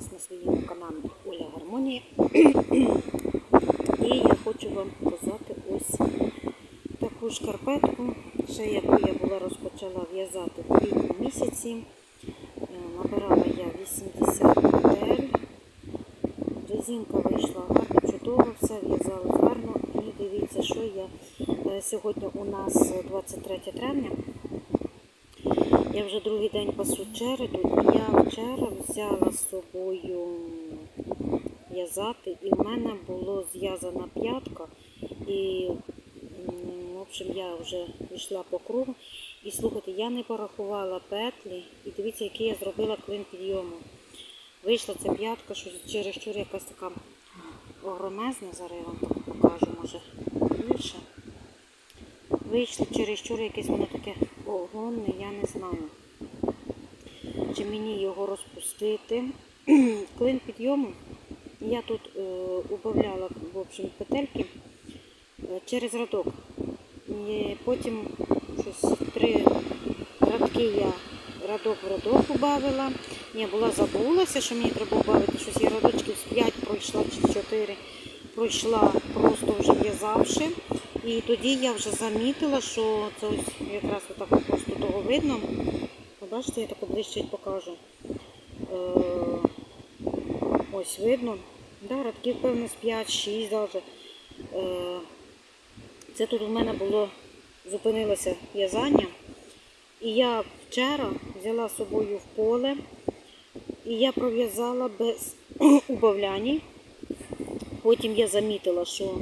вас на своєму каналі Оля Гармонія. І я хочу вам показати ось таку шкарпетку, ще яку я була розпочала в'язати в квітні місяці. Е, Набирала я 80 петель. Резинка вийшла чудово, все в'язалось гарно. І дивіться, що я е, сьогодні у нас 23 травня. Я вже другий день пасу череду, я вчора взяла з собою в'язати, і в мене було зв'язана п'ятка. І в общем, я вже йшла по кругу. І слухайте, я не порахувала петлі, і дивіться, який я зробила клин підйому. Вийшла ця п'ятка, що чересчур якась така огромезна, зараз я вам покажу, може більше. Вийшло чересчур якесь воно таке огромне, я не знаю. Чи мені його розпустити. Клин підйому. Я тут е, убавляла в общем, петельки е, через радок. І потім щось три радки я радок в радок убавила. Ні, була забулася, що мені треба убавити щось. Я радочків з 5 пройшла чи 4 пройшла просто вже в'язавши. І тоді я вже замітила, що це ось якраз отак просто того видно. Побачите, я так ближче покажу. Е, ось видно. Да, радків, певно, з 5-6 навіть. Е, це тут у мене було, зупинилося в'язання. І я вчора взяла з собою в поле і я пров'язала без убавлянь. Потім я замітила, що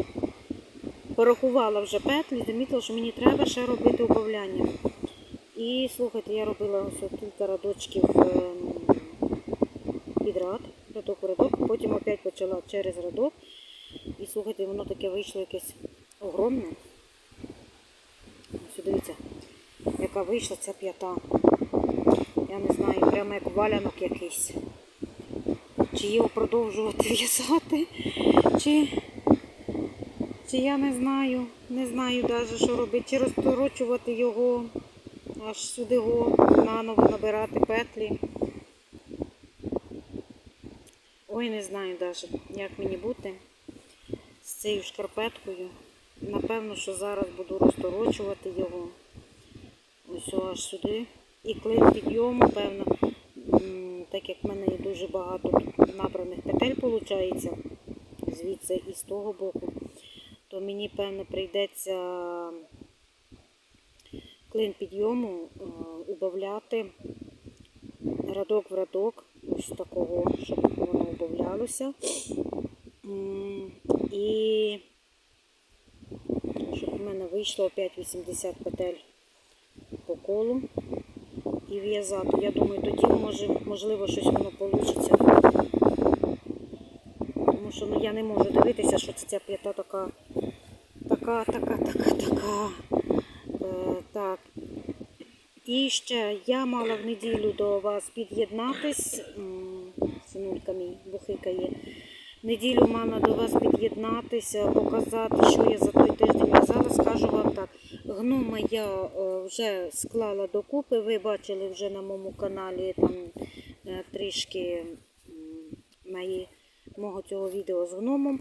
порахувала вже петлі, замітила, що мені треба ще робити убавляння. І слухайте, я робила ось кілька радочків ем, підряд, радок в радок, потім опять почала через радок. І слухайте, воно таке вийшло якесь огромне. Ось дивіться, яка вийшла ця п'ята. Я не знаю, прямо як валянок якийсь. Чи його продовжувати в'язати, чи, чи я не знаю, не знаю навіть, що робити, чи розторочувати його, аж сюди його наново набирати петлі. Ой, не знаю навіть, як мені бути з цією шкарпеткою. Напевно, що зараз буду розторочувати його. Ось аж сюди. І клин підйому, певно, так як в мене є дуже багато набраних петель, виходить, звідси і з того боку, то мені, певно, прийдеться клин підйому е, убавляти радок в радок, ось такого, щоб воно убавлялося. І щоб у мене вийшло опять 80 петель по колу і в'язати. Я думаю, тоді може, можливо щось воно вийде. Тому що ну, я не можу дивитися, що це ця п'ята така, така, така, така, така. Е, так. І ще я мала в неділю до вас під'єднатись. Синулька мій бухикає. Неділю мала до вас під'єднатися, показати, що я за той тиждень в'язала. Скажу вам так. Гноми я е, вже склала докупи. Ви бачили вже на моєму каналі там е, трішки мої, мого цього відео з гномом.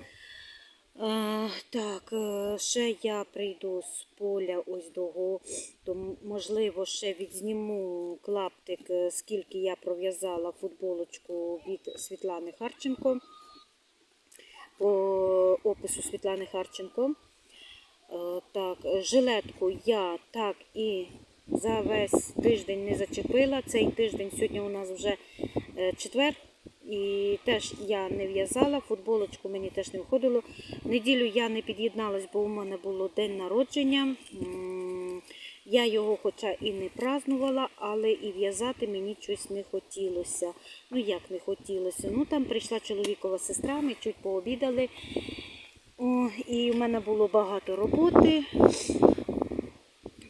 Е, так, е, ще я прийду з поля ось до то можливо ще відзніму клаптик, е, скільки я пров'язала футболочку від Світлани Харченко по опису Світлани Харченко. Е, Так, жилетку я так і за весь тиждень не зачепила. Цей тиждень сьогодні у нас вже четвер. І теж я не в'язала, футболочку мені теж не виходило. Неділю я не під'єдналась, бо у мене було день народження. Я його хоча і не празнувала, але і в'язати мені щось не хотілося. Ну як не хотілося? Ну там прийшла чоловікова сестра, ми чуть пообідали. О, і в мене було багато роботи,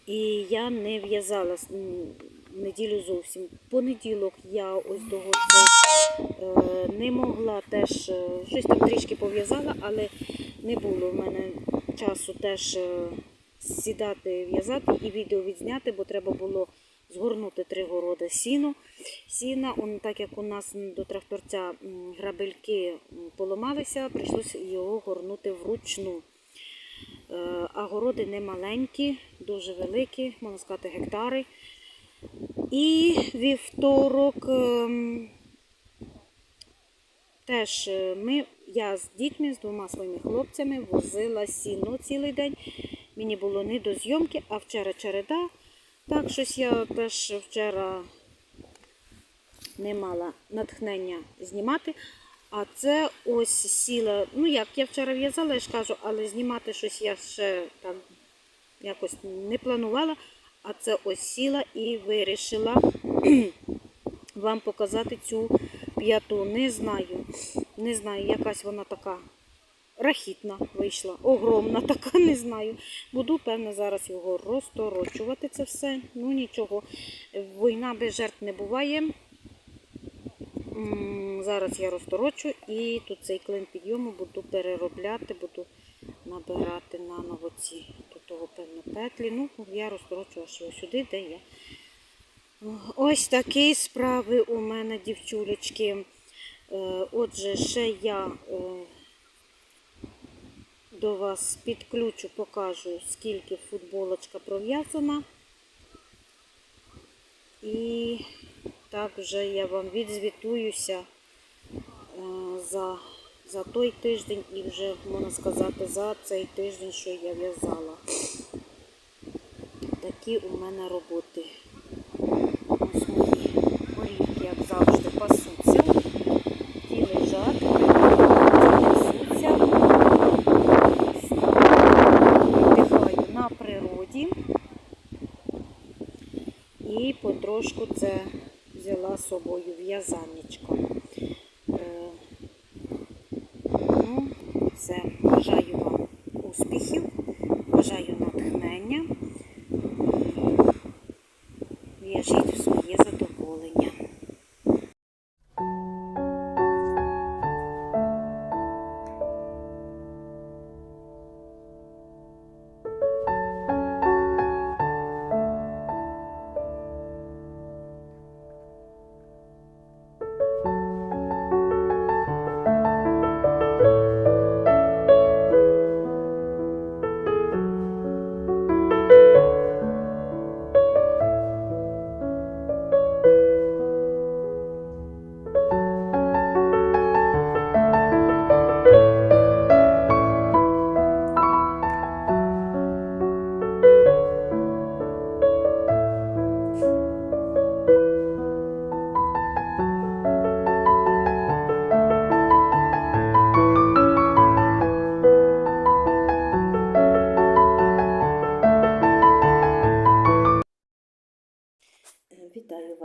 і я не в'язала неділю зовсім. Понеділок я ось до е, не могла теж е, щось там трішки пов'язала, але не було в мене часу теж е, сідати в'язати і відео відзняти, бо треба було згорнути три городи сіну. Сіна, он, так як у нас до тракторця грабельки поламалися, прийшлося його горнути вручну. Е, А городи не маленькі, дуже великі, можна сказати, гектари. І вівторок ем, теж е, ми, я з дітьми, з двома своїми хлопцями возила сіно цілий день. Мені було не до зйомки, а вчора череда. Так, щось я теж вчора не мала натхнення знімати. А це ось сіла. Ну як я вчора в'язала, я ж кажу, але знімати щось я ще так якось не планувала. А це ось сіла і вирішила вам показати цю п'яту. Не знаю. Не знаю, якась вона така рахітна вийшла, огромна така, не знаю. Буду, певно, зараз його розторочувати це все. Ну нічого. Війна без жертв не буває. Зараз я розторочу і тут цей клин підйому буду переробляти, буду набирати на новоці. Того певно петлі. Ну, я розторочу аж його сюди, де я. Ось такі справи у мене, дівчулечки. Е, Отже, ще я е, до вас підключу, покажу, скільки футболочка пров'язана. І так вже я вам відзвітуюся е, за, за той тиждень і вже, можна сказати, за цей тиждень, що я в'язала. Такі у мене роботи. Ось мої горівки, як завжди, пасуться. Ті лежать, пасуться. Віддихаю на природі. І потрошку це взяла з собою в'язаннячко. Е, Ну, все.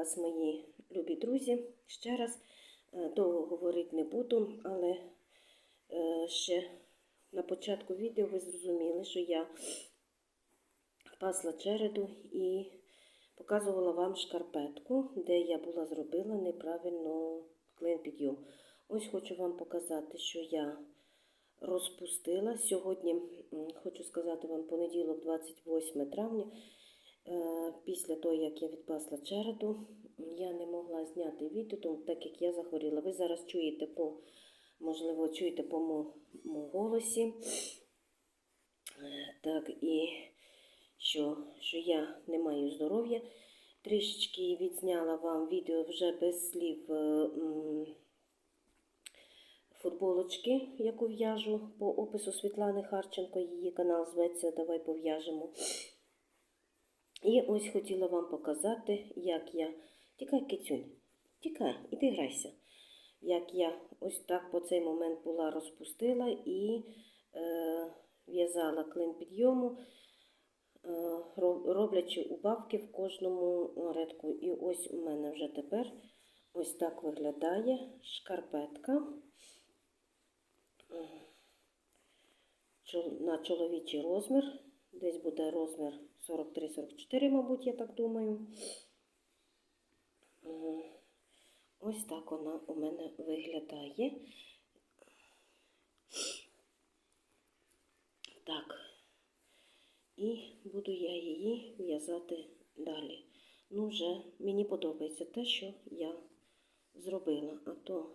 Вас, мої любі друзі. Ще раз е, довго говорити не буду, але е, ще на початку відео ви зрозуміли, що я пасла череду і показувала вам шкарпетку, де я була зробила неправильно клин підйом. Ось хочу вам показати, що я розпустила. Сьогодні хочу сказати вам понеділок, 28 травня. Е, Після того, як я відпасла череду, я не могла зняти відео, так як я захворіла. Ви зараз чуєте по, можливо, чуєте по моєму голосі. Так, і що, що я не маю здоров'я. Трішечки відзняла вам відео вже без слів е, футболочки, яку в'яжу по опису Світлани Харченко. Її канал зветься Давай пов'яжемо. І ось хотіла вам показати, як я. Тікай, кицюнь, тікай, іди грайся. Як я ось так по цей момент була розпустила і е, в'язала клин підйому, е, ро- роблячи убавки в кожному рядку. І ось у мене вже тепер ось так виглядає шкарпетка на чоловічий розмір. Десь буде розмір 43-44, мабуть, я так думаю. М, Ось так вона у мене виглядає. Так. І буду я її в'язати далі. ну вже мені подобається те, що я зробила. А то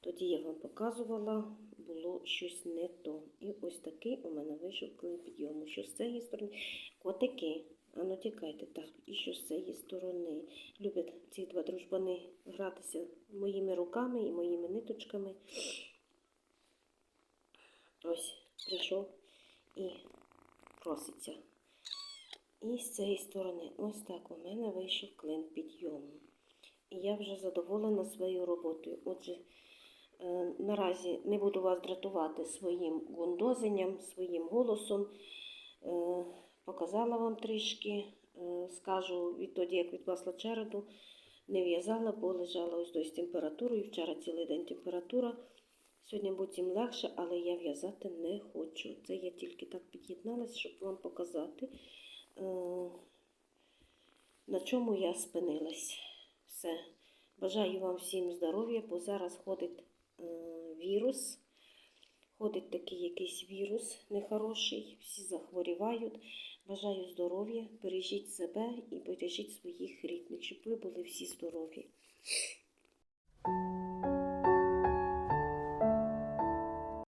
тоді я вам показувала, було щось не то. І ось такий у мене вийшов клин підйому. Що з цієї сторони котики. Ну тікайте так, і що з цієї сторони. Люблять ці два дружбани гратися моїми руками і моїми ниточками. Ось прийшов і проситься. І з цієї сторони, ось так у мене вийшов клин підйому. І я вже задоволена своєю роботою. Отже, е, наразі не буду вас дратувати своїм гундозенням, своїм голосом. Е, Показала вам трішки, е, скажу відтоді, як відпасла череду, не в'язала, бо лежала ось десь температурою. Вчора цілий день температура. Сьогодні потім легше, але я в'язати не хочу. Це я тільки так під'єдналася, щоб вам показати, е, на чому я спинилась. Все. Бажаю вам всім здоров'я, бо зараз ходить е, вірус. Ходить такий якийсь вірус нехороший, всі захворівають. Бажаю здоров'я, бережіть себе і бережіть своїх рідних, щоб ви були всі здорові.